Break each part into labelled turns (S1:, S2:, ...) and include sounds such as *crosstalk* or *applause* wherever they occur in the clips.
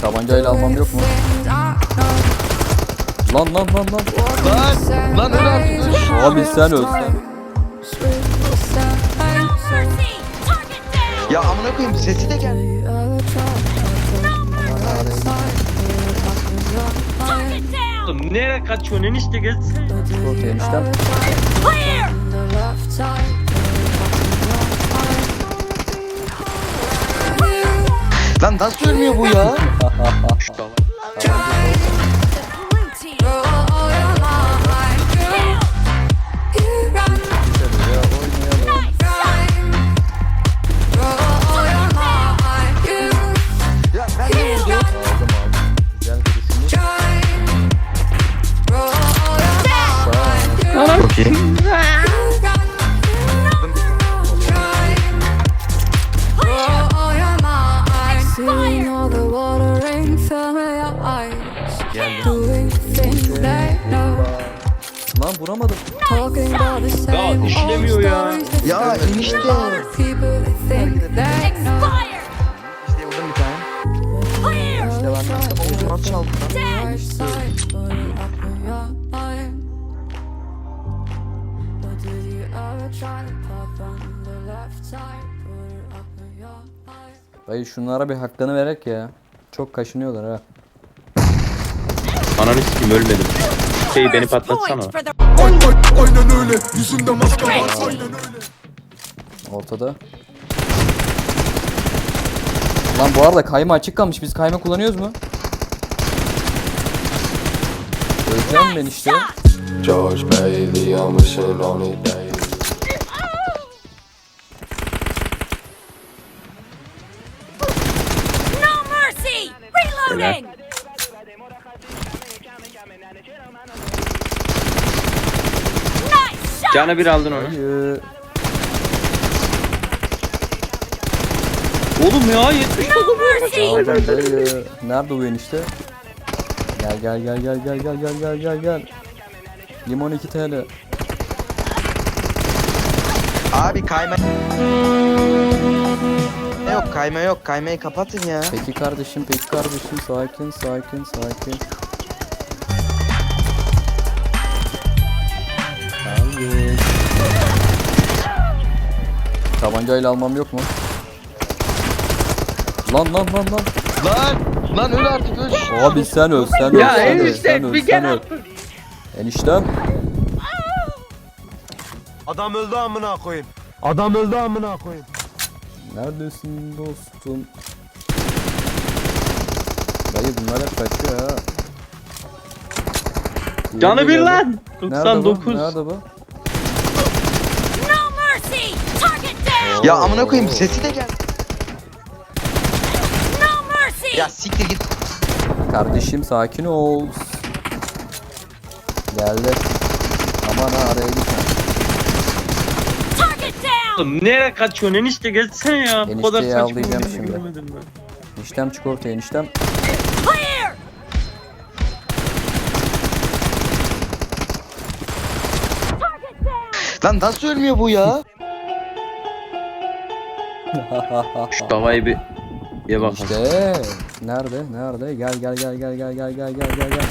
S1: Tabancayla almam yok mu? Lan lan lan lan.
S2: Lan lan
S3: öl.
S1: Abi sen ölsen.
S2: Ya amına koyayım sesi de gel.
S4: Nereye kaçıyorsun enişte
S1: gel. Enişte.
S5: Clear.
S2: Nasıl ölmüyor bu ya? *laughs*
S3: Geldim.
S1: Lan vuramadım.
S3: Ya
S4: işlemiyor ya.
S2: Ya enişte. İşte vurdum bir tane.
S3: İşte bak nasıl bomba çaldı.
S1: Dayı şunlara bir hakkını verek ya. Çok kaşınıyorlar ha.
S4: Ananı sikim ölmedim. Şey beni patlatsana.
S6: Aynen öyle yüzünde maske var
S5: red team!
S1: Ortada. Lan bu arada kayma açık kalmış. Biz kayma kullanıyoruz mu? Öleceğim ben işte.
S6: George Bailey I'm wishing on it
S4: Canı bir aldın onu. Oğlum ya 70
S5: No mercy!
S1: Aldım dayı. Nerede bu enişte? Gel gel gel gel gel gel gel gel gel gel. Limon 2 TL.
S2: Abi kayma. Ne yok kayma yok. Kaymayı kapatın ya.
S1: Peki kardeşim peki kardeşim sakin sakin sakin. Tabancayla almam yok mu? Lan lan lan lan.
S2: Lan. Lan öl artık öl.
S1: Abi sen öl sen öl
S4: Ya
S1: sen öl
S4: enişte,
S1: sen öl
S4: bir
S1: sen
S4: kere
S1: öl. Eniştem.
S7: Adam öldü amına koyayım. Adam öldü amına koyayım.
S1: Neredesin dostum? Dayı bunlar hep kaçıyor ha.
S4: Canı bir lan.
S1: Nerede bu?
S4: 99.
S1: Nerede bu?
S5: No mercy! Target down!
S2: Ya amına koyayım sesi de gel.
S5: No mercy!
S2: Ya siktir git.
S1: Kardeşim sakin ol. Geldi. Aman ha araya gitme.
S5: Target down!
S4: Oğlum nereye kaçıyorsun enişte gelsene ya. Bu kadar
S1: Enişteyi
S4: saçma
S1: avlayacağım
S4: oyunu
S1: şimdi.
S4: görmedim ben.
S1: Eniştem çık ortaya eniştem.
S5: Clear! Target down!
S2: Lan nasıl ölmüyor bu ya?
S4: Şu davayı bir ye bakalım.
S1: İşte. Nerede? Nerede? Gel gel gel gel gel gel gel gel gel gel.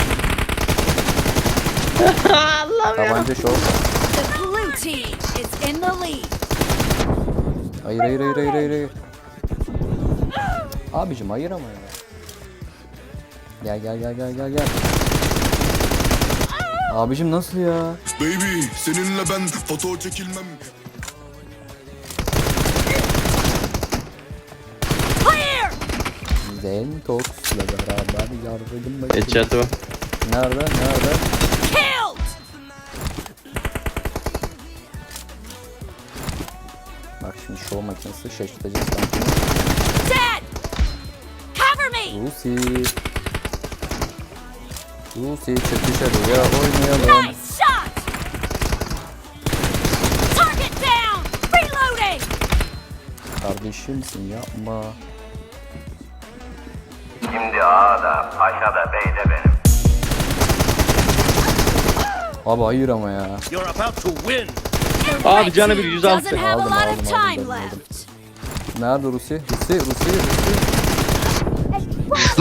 S1: Tabanca şov.
S5: İs in the lead.
S1: Hayır hayır hayır hayır hayır. hayır. Abicim hayır ama ya. Gel gel gel gel gel gel. Abicim nasıl ya?
S6: Baby seninle ben foto çekilmem
S1: Zentox'la beraber yardım bakayım.
S4: Headshot'ı var.
S1: Nerede? Nerede?
S5: Killed!
S1: Bak şimdi show makinesi şaşırtacak sanki.
S5: Dead! Cover me!
S1: Lucy. Lucy çık dışarıya oynayalım.
S5: Nice shot! Target down! Reloading!
S1: Kardeşimsin yapma.
S8: Şimdi ağa da paşa da bey de benim.
S1: Abi hayır ama ya.
S7: You're about to win.
S4: Abi canı bir 106.
S5: Doesn't have a
S1: Aldım,
S5: lot
S1: aldım,
S5: of
S1: aldım,
S5: time
S1: aldım, aldım.
S5: left.
S1: Nerede Rusi? Rusi, Rusi, Rusi.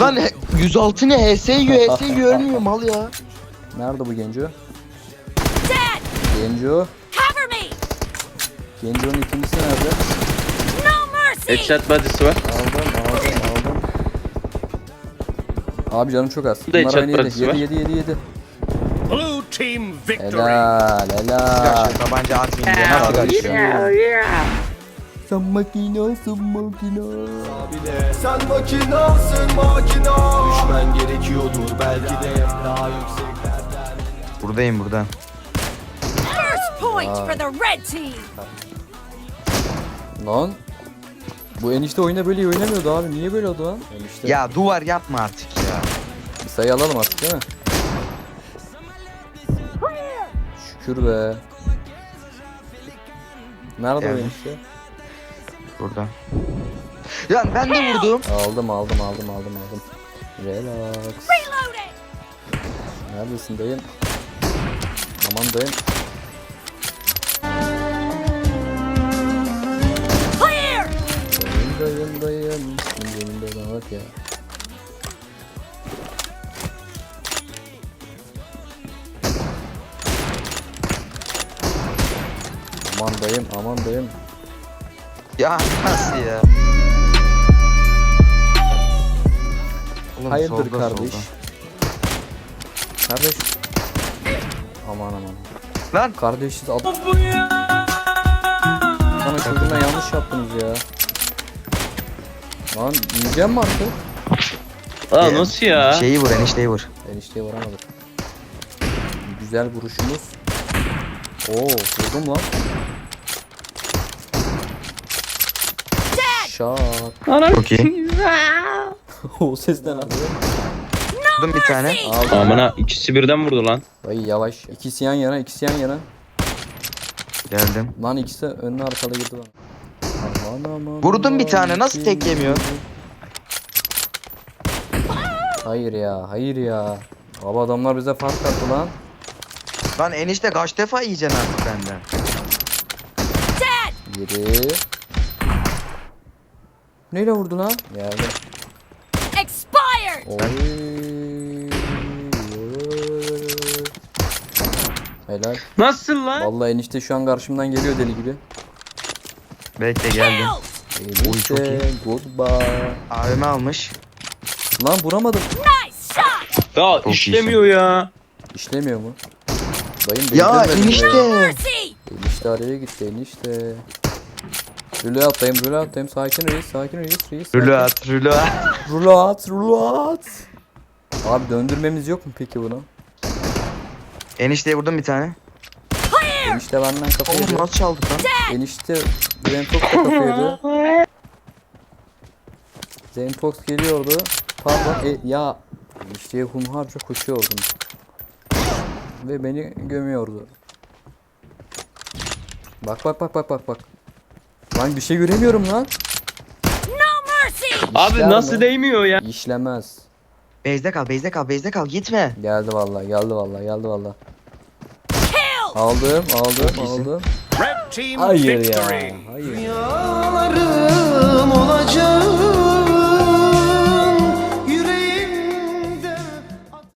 S2: Lan he- 106 ne? HS HS yiyor ölmüyor *laughs* mal ya.
S1: Nerede bu Genco?
S5: Dead!
S1: Genco.
S5: Cover me!
S1: Genco'nun ikincisi nerede?
S5: No mercy!
S4: Headshot body'si var.
S1: Abi canım çok az. Bunlar aynı yedi.
S4: var.
S1: Yedi, yedi, yedi, yedi.
S7: Blue team victory.
S1: Helal, helal.
S2: Ya şu tabanca atmayın diye nasıl kaçıyor?
S1: Sen makinasın makina.
S7: Sen makinasın makina. Düşmen gerekiyordur belki de daha yükseklerden.
S2: Buradayım burada.
S5: First point for the red team!
S1: Lan. Bu enişte oyuna böyle oynamıyordu abi. Niye böyle oldu lan? Enişte.
S2: Ya duvar yapma artık ya.
S1: Bir sayı alalım artık değil mi? Şükür be. Nerede o
S2: Geldim.
S1: enişte?
S2: Burada. Ya ben de vurdum.
S1: Aldım aldım aldım aldım aldım. Relax. Neredesin dayım? Aman dayım. Bak ya. Aman dayım aman dayım.
S2: Ya nasıl ya? Oğlum,
S1: Hayırdır
S2: solda,
S1: kardeş?
S2: solda.
S1: Kardeş. Aman aman.
S2: Lan
S1: Kardeşiz ad... Sana çocuğuna yanlış yaptınız ya. Lan yiyeceğim mi artık?
S4: Aa
S2: Ee,
S4: nasıl ya?
S2: şeyi vur enişteyi vur.
S1: Enişteye vuramadık. Güzel vuruşumuz. Oo vurdum lan. Şak.
S2: Çok iyi. *laughs*
S1: o ses ne lan?
S2: Vurdum bir tane.
S1: Aldım.
S4: Amına ikisi birden vurdu lan.
S1: Dayı yavaş. İkisi yan yana, ikisi yan yana.
S2: Geldim.
S1: Lan ikisi önüne arkada girdi lan.
S2: Vurdum bir tane, nasıl tek yemiyor?
S1: Hayır ya, hayır ya. Abi adamlar bize fark attı lan.
S2: Lan enişte kaç defa yiyeceksin artık benden?
S1: Yedi. Neyle vurdu lan? Geldi.
S5: Expired!
S1: Oy. Helal.
S4: Nasıl lan?
S1: Vallahi enişte şu an karşımdan geliyor deli gibi.
S2: Bekle geldim. Oy, çok iyi.
S1: goodbye.
S2: AVM almış.
S1: Lan vuramadım.
S5: Nice shot!
S4: Ya
S2: Çok
S4: işlemiyor ya.
S1: İşlemiyor mu? Dayım
S2: Ya
S1: değdirmedin
S2: enişte.
S1: Enişte araya gitti enişte. Rüle atlayayım, rüle atlayayım. Sakin reis, sakin reis, reis. sakin.
S2: Rulo at, rulo at.
S1: Rulo at, rulo at. Abi döndürmemiz yok mu peki bunu?
S2: Enişteye vurdum bir tane.
S1: Enişte benden kafa
S2: Oğlum
S1: yedi.
S2: nasıl çaldık lan?
S1: Enişte Zentox da kafa yedi. Zentox geliyordu. Pardon, e, ya enişteye hunharca koşuyordum. Ve beni gömüyordu. Bak bak bak bak bak bak. Lan bir şey göremiyorum lan.
S5: No mercy!
S4: Abi
S1: İşler
S4: nasıl
S1: mi?
S4: değmiyor ya?
S1: İşlemez.
S2: Base'de kal, base'de kal, base'de kal. Gitme.
S1: Geldi vallahi, geldi vallahi, geldi vallahi. Aldım, aldım, aldım. Hayır ya.
S7: victory.
S1: Hayır.
S7: Rüyalarım olacak